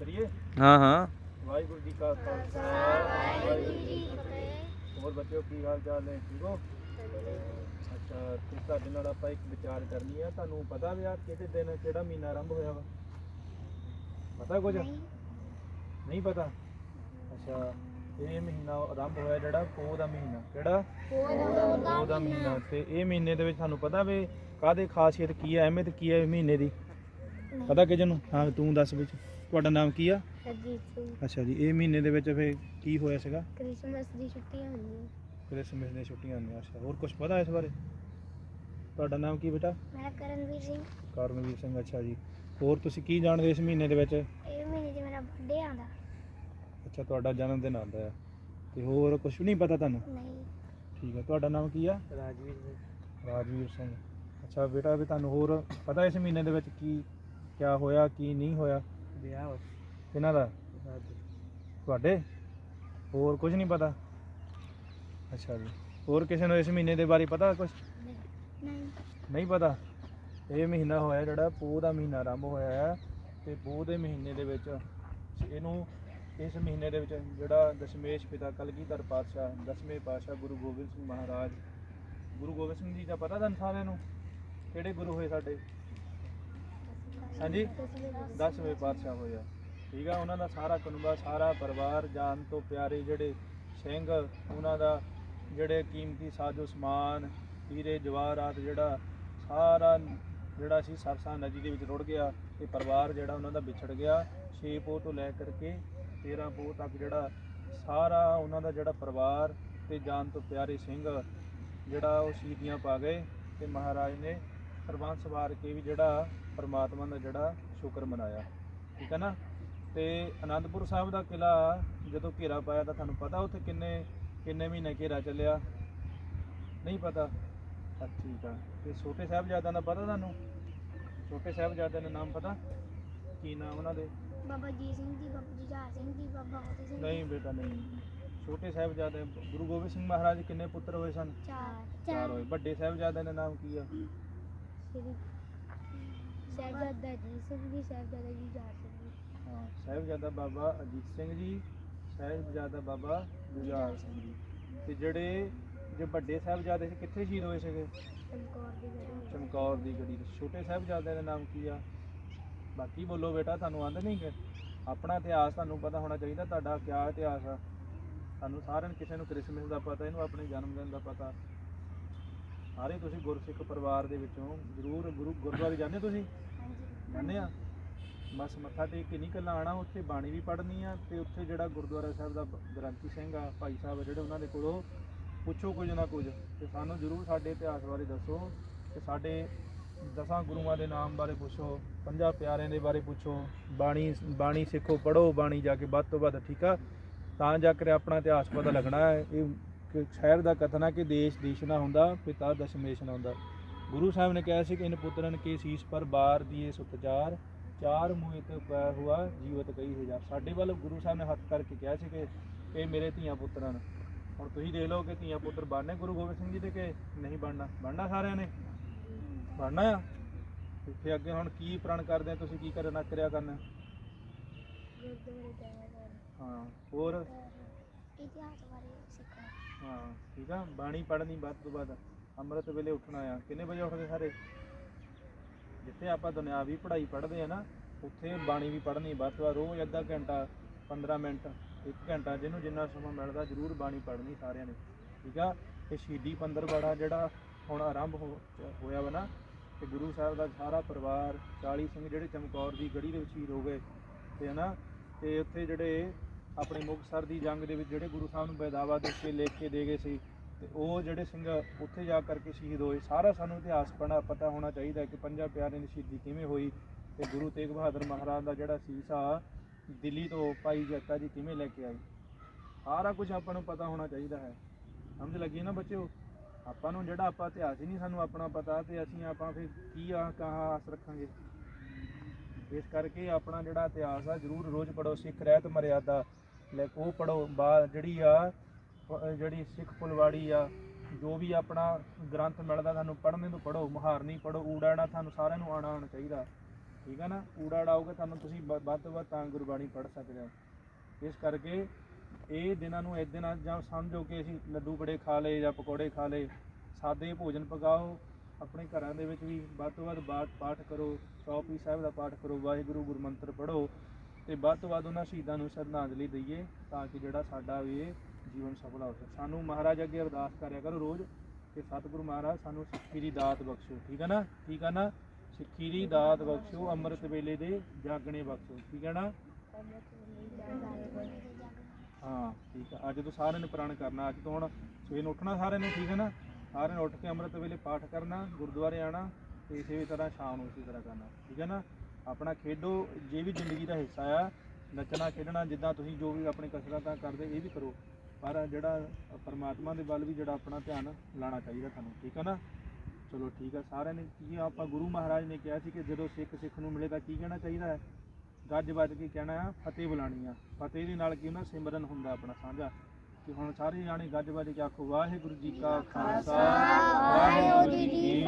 ਕਰੀਏ? ਹਾਂ ਹਾਂ। ਵਾਹਿਗੁਰੂ ਜੀ ਕਾ ਖਾਲਸਾ ਵਾਹਿਗੁਰੂ ਜੀ ਕੀ ਫਤਿਹ। ਹੋਰ ਬੱਚਿਓ ਕੀ ਹਾਲ ਚਾਲ ਨੇ? ਠੀਕ ਹੋ? ਅੱਛਾ ਤੇ ਤੁਹਾਡੇ ਨਾਲ ਆਪਾਂ ਇੱਕ ਵਿਚਾਰ ਕਰਨੀ ਆ। ਤੁਹਾਨੂੰ ਪਤਾ ਵੀ ਆ ਕਿਹੜੇ ਦਿਨ ਕਿਹੜਾ ਮਹੀਨਾ ਆਰੰਭ ਹੋਇਆ ਵਾ? ਪਤਾ ਕੁਝ? ਨਹੀਂ। ਪਤਾ? ਅੱਛਾ ਇਹ ਮਹੀਨਾ ਆਰੰਭ ਹੋਇਆ ਜਿਹੜਾ ਦਾ ਮਹੀਨਾ। ਕਿਹੜਾ? ਦਾ ਮਹੀਨਾ। ਤੇ ਇਹ ਮਹੀਨੇ ਦੇ ਵਿੱਚ ਤੁਹਾਨੂੰ ਪਤਾ ਵੀ ਕਾਹਦੇ ਖਾਸੀਅਤ ਕੀ ਹੈ ਅਹਿਮੀਅਤ ਕੀ ਹੈ ਇਹ ਮਹੀਨੇ ਦੀ? ਪਤਾ ਕਿ ਨੂੰ? ਹਾਂ ਤੂੰ ਦੱਸ ਵਿੱਚ। ਤੁਹਾਡਾ ਨਾਮ ਕੀ ਆ? ਹਰਜੀਤ ਸਿੰਘ। ਅੱਛਾ ਜੀ ਇਹ ਮਹੀਨੇ ਦੇ ਵਿੱਚ ਫੇ ਕੀ ਹੋਇਆ ਸੀਗਾ? ਕ੍ਰਿਸਮਸ ਦੀ ਛੁੱਟੀਆਂ ਹੁੰਦੀਆਂ। ਕ੍ਰਿਸਮਸ ਦੀਆਂ ਛੁੱਟੀਆਂ ਨੇ ਅੱਛਾ। ਹੋਰ ਕੁਝ ਪਤਾ ਇਸ ਬਾਰੇ? ਤੁਹਾਡਾ ਨਾਮ ਕੀ ਬੇਟਾ? ਮੇਰਾ ਕਰਨਵੀਰ ਸਿੰਘ। ਕਰਨਵੀਰ ਸਿੰਘ ਅੱਛਾ ਜੀ। ਹੋਰ ਤੁਸੀਂ ਕੀ ਜਾਣਦੇ ਇਸ ਮਹੀਨੇ ਦੇ ਵਿੱਚ? ਇਹ ਮਹੀਨੇ 'ਚ ਮੇਰਾ ਬਰਥਡੇ ਆਉਂਦਾ। ਅੱਛਾ ਤੁਹਾਡਾ ਜਨਮ ਦਿਨ ਆਉਂਦਾ ਹੈ ਤੇ ਹੋਰ ਕੁਝ ਨਹੀਂ ਪਤਾ ਤੁਹਾਨੂੰ? ਨਹੀਂ। ਠੀਕ ਹੈ ਤੁਹਾਡਾ ਨਾਮ ਕੀ ਆ? ਰਾਜਵੀਰ ਸਿੰਘ। ਰਾਜਵੀਰ ਸਿੰਘ। ਅੱਛਾ ਬੇਟਾ ਵੀ ਤੁਹਾਨੂੰ ਹੋਰ ਪਤਾ ਇਸ ਮਹੀਨੇ ਦੇ ਵਿੱਚ ਕੀ ਕਿਆ ਹੋਇਆ ਕੀ ਨਹੀਂ ਹੋਇਆ? ਵਿਆਹ ਕਿਹਨਾਂ ਦਾ? ਤੁਹਾਡੇ। ਹੋਰ ਕੁਝ ਨਹੀਂ ਪਤਾ? ਅੱਛਾ ਜੀ। ਹੋਰ ਕਿਸੇ ਨੂੰ ਇਸ ਮਹੀਨੇ ਦੇ ਬਾਰੇ ਪਤਾ ਕੁਝ ਨਹੀਂ। ਨਹੀਂ ਪਤਾ? ਇਹ ਮਹੀਨਾ ਹੋਇਆ ਜਿਹੜਾ ਪੋਹ ਦਾ ਮਹੀਨਾ ਆਰੰਭ ਹੋਇਆ ਹੈ ਤੇ ਪੋਹ ਦੇ ਮਹੀਨੇ ਦੇ ਵਿੱਚ ਇਹਨੂੰ ਇਸ ਮਹੀਨੇ ਦੇ ਵਿੱਚ ਜਿਹੜਾ ਦਸ਼ਮੇਸ਼ ਪਿਤਾ ਕਲਗੀਧਰ ਪਾਤਸ਼ਾਹ ਦਸਵੇਂ ਪਾਤਸ਼ਾਹ ਗੁਰੂ ਗੋਬਿੰਦ ਸਿੰਘ ਮਹਾਰਾਜ ਗੁਰੂ ਗੋਬਿੰਦ ਸਿੰਘ ਜੀ ਦਾ ਪਤਾ ਤੁਹਾਨੂੰ ਸਾਰਿਆਂ ਨੂੰ? ਕਿਹੜੇ ਗੁਰੂ ਹੋਏ ਸਾਡੇ? ਹਾਂਜੀ? ਦਸਵੇਂ ਪਾਤਸ਼ਾਹ ਹੋਇਆ। ਠੀਕ ਆ, ਉਹਨਾਂ ਦਾ ਸਾਰਾ ਕੁਨਬਾ, ਸਾਰਾ ਪਰਿਵਾਰ, ਜਾਨ ਤੋਂ ਪਿਆਰੇ ਜਿਹੜੇ ਸਿੰਘ, ਉਹਨਾਂ ਦਾ ਜਿਹੜੇ ਕੀਮਤੀ ਸਾਜੋ ਸਮਾਨ ਹੀਰੇ ਜਵਾਹਰਾਤ ਜਿਹੜਾ ਸਾਰਾ ਜਿਹੜਾ ਸੀ ਸਰਸਾ ਨਦੀ ਦੇ ਵਿੱਚ ਰੁੜ ਗਿਆ ਤੇ ਪਰਿਵਾਰ ਜਿਹੜਾ ਉਹਨਾਂ ਦਾ ਵਿਛੜ ਗਿਆ। 6 ਪੋਹ ਤੋਂ ਲੈ ਕਰਕੇ 13 ਪੋਹ ਤੱਕ ਜਿਹੜਾ ਸਾਰਾ ਉਹਨਾਂ ਦਾ ਜਿਹੜਾ ਪਰਿਵਾਰ ਤੇ ਜਾਨ ਤੋਂ ਪਿਆਰੇ ਸਿੰਘ ਜਿਹੜਾ ਉਹ ਸ਼ਹੀਦੀਆਂ ਪਾ ਗਏ ਤੇ ਮਹਾਰਾਜ ਨੇ ਸਰਬੰਸ ਵਾਰ ਕੇ ਵੀ ਜਿਹੜਾ ਪਰਮਾਤਮਾ ਦਾ ਜਿਹੜਾ ਸ਼ੁਕਰ ਮਨਾਇਆ। ਠੀਕ ਹੈ ਨਾ? ਤੇ ਆਨੰਦਪੁਰ ਸਾਹਿਬ ਦਾ ਕਿਲਾ ਜਦੋਂ ਘੇਰਾ ਪਾਇਆ ਤਾਂ ਤੁਹਾਨੂੰ ਪਤਾ ਉੱਥੇ ਕਿੰਨੇ ਕਿੰਨੇ ਮਹੀਨੇ ਘੇਰਾ ਚੱਲਿਆ? ਨਹੀਂ ਪਤਾ। ਠੀਕ ਆ। ਤੇ ਛੋਟੇ ਸਾਹਿਬਜ਼ਾਦਿਆਂ ਦਾ ਪਤਾ ਤੁਹਾਨੂੰ? ਛੋਟੇ ਸਾਹਿਬਜ਼ਾਦਿਆਂ ਦਾ ਨਾਮ ਪਤਾ? ਕੀ ਨਾਮ ਉਹਨਾਂ ਦੇ? ਬਾਬਾ ਜੀ ਸਿੰਘ ਜੀ ਬਾਬਾ ਜੁਝਾਰ ਸਿੰਘ ਜੀ ਬਾਬਾ ਫਤਿਹ ਸਿੰਘ ਨਹੀਂ ਬੇਟਾ ਨਹੀਂ। ਛੋਟੇ ਸਾਹਿਬਜ਼ਾਦੇ ਗੁਰੂ ਗੋਬਿੰਦ ਸਿੰਘ ਮਹਾਰਾਜ ਕਿੰਨੇ ਪੁੱਤਰ ਹੋਏ ਸਨ? ਚਾਰ। ਚਾਰ ਹੋਏ। ਵੱਡੇ ਸਾਹਿਬਜ਼ਾਦਿਆਂ ਦਾ ਨਾਮ ਕੀ ਆ? ਸ੍ਰੀ ਸਾਹਿਬਜ਼ਾਦਾ ਜੀ ਸਿੰਘ ਜੀ ਸਾਹਿਬਜ਼ਾਦਾ ਜੀ ਜੁਝਾਰ ਸਿੰਘ ਜੀ ਹਾਂ ਸਾਹਿਬਜ਼ਾਦਾ ਬਾਬਾ ਅਜੀਤ ਸਿੰਘ ਜੀ ਸਾਹਿਬਜ਼ਾਦਾ ਬਾਬਾ ਜੁਝਾਰ ਸਿੰਘ ਜੀ ਤੇ ਜਿਹੜੇ ਜੇ ਵੱਡੇ ਸਾਹਿਬਜ਼ਾਦੇ ਸੀ ਕਿੱਥੇ ਸ਼ਹੀਦ ਹੋਏ ਸੀਗੇ? ਚਮਕੌਰ ਦੀ ਗੜੀ ਚਮਕੌਰ ਦੀ ਗੜੀ ਤੇ ਛੋਟੇ ਸਾਹਿਬਜ਼ਾਦਿਆਂ ਦਾ ਨਾਮ ਕੀ ਆ? ਬਾਕੀ ਬੋਲੋ ਬੇਟਾ ਤੁਹਾਨੂੰ ਆਂਦੇ ਨਹੀਂ ਕਿ? ਆਪਣਾ ਇਤਿਹਾਸ ਤੁਹਾਨੂੰ ਪਤਾ ਹੋਣਾ ਚਾਹੀਦਾ ਤੁਹਾਡਾ ਕਿਆ ਇਤਿਹਾਸ ਆ? ਤੁਹਾਨੂੰ ਸਾਰਿਆਂ ਨੂੰ ਕਿਸੇ ਨੂੰ ਕ੍ਰਿਸਮਸ ਦਾ ਪਤਾ ਇਹਨੂੰ ਆਪਣੇ ਜਨਮ ਦਿਨ ਦਾ ਪਤਾ। ਸਾਰੇ ਤੁਸੀਂ ਗੁਰਸਿੱਖ ਪਰਿਵਾਰ ਦੇ ਵਿੱਚੋਂ ਜ਼ਰੂਰ ਗੁਰੂ ਗੁਰਦੁਆਰੇ ਜਾਂਦੇ ਤੁਸੀਂ? ਹਾਂਜੀ। ਜਾਂਦੇ ਆ? ਬਸ ਮੱਥਾ ਟੇਕ ਕੇ ਨਹੀਂ ਕੱਲਾ ਆਣਾ ਉੱਥੇ ਬਾਣੀ ਵੀ ਪੜ੍ਹਨੀ ਆ ਤੇ ਉੱਥੇ ਜਿਹੜਾ ਗੁਰਦੁਆਰਾ ਸਾਹਿਬ ਦਾ ਗ੍ਰੰਥੀ ਸਿੰਘ ਆ ਭਾਈ ਸਾਹਿਬ ਜਿਹੜੇ ਉਹਨਾਂ ਦੇ ਕੋਲੋਂ ਪੁੱਛੋ ਕੁਝ ਨਾ ਕੁਝ ਤੇ ਸਾਨੂੰ ਜ਼ਰੂਰ ਸਾਡੇ ਇਤਿਹਾਸ ਬਾਰੇ ਦੱਸੋ ਤੇ ਸਾਡੇ ਦਸਾਂ ਗੁਰੂਆਂ ਦੇ ਨਾਮ ਬਾਰੇ ਪੁੱਛੋ ਪੰਜਾਂ ਪਿਆਰਿਆਂ ਦੇ ਬਾਰੇ ਪੁੱਛੋ ਬਾਣੀ ਬਾਣੀ ਸਿੱਖੋ ਪੜ੍ਹੋ ਬਾਣੀ ਜਾ ਕੇ ਵੱਧ ਤੋਂ ਵੱਧ ਠੀਕ ਆ? ਤਾਂ ਜਾ ਕੇ ਆਪਣਾ ਇਤਿਹਾਸ ਪਤਾ ਲੱਗਣਾ ਹੈ ਇਹ ਕਿ ਸ਼ਾਇਰ ਦਾ ਕਥਨ ਹੈ ਕਿ ਦੇਸ਼ ਦੇਸ਼ ਨਾ ਹੁੰਦਾ ਪਿਤਾ ਦਸ਼ਮੇਸ਼ ਨਾ ਹੁੰਦਾ। ਗੁਰੂ ਸਾਹਿਬ ਨੇ ਕਿਹਾ ਸੀ ਕਿ ਇਨ ਪੁੱਤਰਨ ਕੇ ਸੀਸ ਪਰ ਬਾਰ ਦੀਏ ਸੁਤਜਾਰ ਚਾਰ ਮੋਹਿਤ ਪੈ ਹੁਆ ਜੀਵਤ ਕਈ ਹਜ਼ਾਰ ਸਾਡੇ ਵੱਲ ਗੁਰੂ ਸਾਹਿਬ ਨੇ ਹੱਥ ਕਰਕੇ ਕਿਹਾ ਸੀ ਕਿ ਇਹ ਮੇਰੇ ਧੀਆਂ ਪੁੱਤਰਾਂ ਨੇ। ਹੁਣ ਤੁਸੀਂ ਦੇਖ ਲਓ ਕਿ ਧੀਆਂ ਪੁੱਤਰ ਬਣਨੇ ਗੁਰੂ ਗੋਬਿੰਦ ਸਿੰਘ ਜੀ ਦੇ ਕਿ ਨਹੀਂ ਬਣਨਾ? ਬਣਨਾ ਸਾਰਿਆਂ ਨੇ? ਬਣਨਾ ਆ? ਇੱਥੇ ਅੱਗੇ ਹੁਣ ਕੀ ਪ੍ਰਣ ਕਰਦੇ ਆ? ਤੁਸੀਂ ਕੀ ਕਰਨਾ? ਕਰਿਆ ਕਰਨਾ। ਹਾਂ ਹੋਰ? ਇਤਿਹਾਸ ਬਾਰੇ। ਹਾਂ, ਠੀਕ ਆ? ਬਾਣੀ ਪੜ੍ਹਨੀ ਵੱਧ ਤੋਂ ਵੱਧ। ਅੰਮ੍ਰਿਤ ਵੇਲੇ ਉੱਠਣਾ ਆ। ਕਿੰਨੇ ਵਜੇ ਉੱਠਦੇ ਸਾਰੇ? ਜਿੱਥੇ ਆਪਾਂ ਦੁਨਿਆਵੀ ਪੜ੍ਹਾਈ ਪੜ੍ਹਦੇ ਆ ਨਾ, ਉੱਥੇ ਬਾਣੀ ਵੀ ਪੜ੍ਹਨੀ ਵੱਧ ਤੋਂ ਵੱਧ। ਰੋਜ਼ ਅੱਧਾ ਘੰਟਾ 15 ਮਿੰਟ 1 ਘੰਟਾ, ਜਿਹਨੂੰ ਜਿੰਨਾ ਸਮਾਂ ਮਿਲਦਾ ਜ਼ਰੂਰ ਬਾਣੀ ਪੜ੍ਹਨੀ ਸਾਰਿਆਂ ਨੇ। ਠੀਕ ਆ? ਇਹ ਸ਼ਹੀਦੀ ਪੰਦਰਵਾੜਾ ਜਿਹੜਾ ਹੁਣ ਆਰੰਭ ਹੋ- ਹੋਇਆ ਵਾ ਨਾ, ਤੇ ਗੁਰੂ ਸਾਹਿਬ ਦਾ ਸਾਰਾ ਪਰਿਵਾਰ 40 ਸਿੰਘ ਜਿਹੜੇ ਚਮਕੌਰ ਦੀ ਗੜੀ ਦੇ ਵਿੱਚ ਸ਼ਹੀਦ ਹੋ ਗਏ, ਤੇ ਹਨਾ, ਤੇ ਉੱਥੇ ਜਿਹੜੇ ਆਪਣੇ ਮੁਕਤਸਰ ਦੀ ਜੰਗ ਦੇ ਵਿੱਚ ਜਿਹੜੇ ਗੁਰੂ ਸਾਹਿਬ ਨੂੰ ਬੇਦਾਵਾ ਦੇ ਕੇ, ਲਿਖ ਕੇ ਦੇ ਗਏ ਸੀ ਤੇ ਉਹ ਜਿਹੜੇ ਸਿੰਘ ਉੱਥੇ ਜਾ ਕਰਕੇ ਸ਼ਹੀਦ ਹੋਏ, ਸਾਰਾ ਸਾਨੂੰ ਇਤਿਹਾਸ ਪੜ੍ਹਨਾ, ਪਤਾ ਹੋਣਾ ਚਾਹੀਦਾ ਕਿ ਪੰਜਾਂ ਪਿਆਰਿਆਂ ਦੀ ਸ਼ਹੀਦੀ ਕਿਵੇਂ ਹੋਈ ਤੇ ਗੁਰੂ ਤੇਗ ਬਹਾਦਰ ਮਹਾਰਾਜ ਦਾ ਜਿਹੜਾ ਸੀਸ ਆ ਦਿੱਲੀ ਤੋਂ ਭਾਈ ਜੱਤਾ ਜੀ ਕਿਵੇਂ ਲੈ ਕੇ ਆਏ। ਸਾਰਾ ਕੁਝ ਆਪਾਂ ਨੂੰ ਪਤਾ ਹੋਣਾ ਚਾਹੀਦਾ ਹੈ। ਸਮਝ ਲੱਗੀ ਨਾ ਬੱਚਿਓ? ਆਪਾਂ ਨੂੰ ਜਿਹੜਾ ਆਪਾਂ ਇਤਿਹਾਸ ਹੀ ਨਹੀਂ ਸਾਨੂੰ ਆਪਣਾ ਪਤਾ ਤੇ ਅਸੀਂ ਆਪਾਂ ਫਿਰ ਕੀ ਆ, ਕਹਾਂ ਆਸ ਰੱਖਾਂਗੇ? ਇਸ ਕਰਕੇ ਆਪਣਾ ਜਿਹੜਾ ਇਤਿਹਾਸ ਆ, ਜਰੂਰ ਰੋਜ਼ ਪੜੋ ਸਿੱਖ ਰਹਿਤ ਮਰਿਆਦਾ। ਲੈ ਉਹ ਪੜੋ ਬਾ, ਜਿਹੜੀ ਆ ਜਿਹੜੀ ਸਿੱਖ ਫੁਲਵਾੜੀ ਆ, ਜੋ ਵੀ ਆਪਣਾ ਗ੍ਰੰਥ ਮਿਲਦਾ ਤੁਹਾਨੂੰ ਪੜ੍ਹਨੇ ਨੂੰ ਪੜੋ ਮੁਹਾਰਨੀ ਪੜੋ ਊੜਾਣਾ ਤੁਹਾਨੂੰ ਸਾਰਿਆਂ ਨੂੰ ਆਣਾ ਆਉਣਾ ਚਾਹੀਦਾ। ਠੀਕ ਹੈ ਨਾ? ਊੜਾ ਉਡਾਓਗੇ ਤੁਹਾਨੂੰ ਤੁਸੀਂ ਵ- ਵੱਧ ਤੋਂ ਵੱਧ ਤਾਂ ਗੁਰਬਾਣੀ ਪੜ੍ਹ ਸਕਦੇ ਹੋ। ਇਸ ਕਰਕੇ ਇਹ ਦਿਨਾਂ ਨੂੰ ਇਸ ਦਿਨਾਂ ਜਾਂ ਸਮਝੋ ਕਿ ਅਸੀਂ ਲੱਡੂ ਬੜੇ ਖਾ ਲਏ ਜਾਂ ਪਕੌੜੇ ਖਾ ਲਏ, ਸਾਦੇ ਭੋਜਨ ਪਕਾਓ, ਆਪਣੇ ਘਰਾਂ ਦੇ ਵਿੱਚ ਵੀ ਵੱਧ ਤੋਂ ਵੱਧ ਬਾਤ ਪਾਠ ਕਰੋ ਚੌਪਈ ਸਾਹਿਬ ਦਾ ਪਾਠ ਕਰੋ, ਵਾਹਿਗੁਰੂ ਗੁਰਮੰਤਰ ਪੜ੍ਹੋ। ਤੇ ਵੱਧ ਤੋਂ ਵੱਧ ਉਹਨਾਂ ਸ਼ਹੀਦਾਂ ਨੂੰ ਸ਼ਰਧਾਂਜਲੀ ਦਈਏ ਤਾਂ ਕਿ ਜਿਹੜਾ ਸਾਡਾ ਵੀ ਇਹ ਜੀਵਨ ਸਫਲ ਹੋ ਸਕੇ। ਸਾਨੂੰ ਮਹਾਰਾਜ ਅੱਗੇ ਅਰਦਾਸ ਕਰਿਆ ਕਰੋ ਰੋਜ਼ ਕਿ ਸਤਿਗੁਰੂ ਮਹਾਰਾਜ ਸਾਨੂੰ ਸਿੱਖੀ ਦੀ ਦਾਤ ਬਖਸ਼ੋ, ਠੀਕ ਹੈ ਨਾ? ਠੀਕ ਹੈ ਨਾ? ਸਿੱਖੀ ਦੀ ਦਾਤ ਬਖਸ਼ੋ, ਅੰਮ੍ਰਿਤ ਵੇਲੇ ਦੇ ਜਾਗਣੇ ਬਖਸ਼ੋ, ਠੀਕ ਹੈ ਨਾ? ਹਾਂ, ਠੀਕ ਹੈ ਅੱਜ ਤੋਂ ਸਾਰਿਆਂ ਨੇ ਪ੍ਰਣ ਕਰਨਾ, ਅੱਜ ਤੋਂ ਹੁਣ ਸਵੇਰ ਨੂੰ ਉੱਠਣਾ ਸਾਰਿਆਂ ਨੇ, ਠੀਕ ਹੈ ਨਾ? ਸਾਰਿਆਂ ਨੇ ਉੱਠ ਕੇ ਅੰਮ੍ਰਿਤ ਵੇਲੇ ਪਾਠ ਕਰਨਾ, ਗੁਰਦੁਆਰੇ ਆਣਾ ਤੇ ਇਸੇ ਤਰ੍ਹਾਂ ਸ਼ਾਮ ਨੂੰ ਇਸੇ ਤਰ੍ਹਾਂ ਕਰਨਾ, ਠੀਕ ਹੈ ਨਾ? ਆਪਣਾ ਖੇਡੋ ਜੇ ਵੀ ਜ਼ਿੰਦਗੀ ਦਾ ਹਿੱਸਾ ਆ ਨੱਚਣਾ ਖੇਡਣਾ ਜਿੱਦਾਂ ਤੁਸੀਂ ਜੋ ਵੀ ਆਪਣੀ ਕਸਰਤਾਂ ਕਰਦੇ ਇਹ ਵੀ ਕਰੋ। ਪਰ ਜਿਹੜਾ ਪਰਮਾਤਮਾ ਦੇ ਵੱਲ ਵੀ ਜਿਹੜਾ ਆਪਣਾ ਧਿਆਨ ਲਾਣਾ ਚਾਹੀਦਾ ਤੁਹਾਨੂੰ ਠੀਕ ਹੈ ਨਾ? ਚਲੋ ਠੀਕ ਹੈ ਸਾਰਿਆਂ ਨੇ ਕੀ ਆਪਾਂ ਗੁਰੂ ਮਹਾਰਾਜ ਨੇ ਕਿਹਾ ਸੀ ਕਿ ਜਦੋਂ ਸਿੱਖ ਸਿੱਖ ਨੂੰ ਮਿਲੇ ਤਾਂ ਕੀ ਕਹਿਣਾ ਚਾਹੀਦਾ ਹੈ? ਗੱਜ ਵੱਜ ਕੇ ਕਹਿਣਾ ਆ ਫਤਿਹ ਬੁਲਾਣੀ ਆ। ਫਤਿਹ ਦੇ ਨਾਲ ਕੀ ਹੁੰਦਾ ਸਿਮਰਨ ਹੁੰਦਾ ਆਪਣਾ ਸਾਂਝਾ। ਕਿ ਹੁਣ ਸਾਰੇ ਜਾਣੇ ਗੱਜ ਵੱਜ ਕੇ ਆਖੋ ਵਾਹਿਗੁਰੂ ਜੀ ਕਾ ਖਾਲਸਾ ਵਾਹਿਗੁਰੂ ਜੀ ਕੀ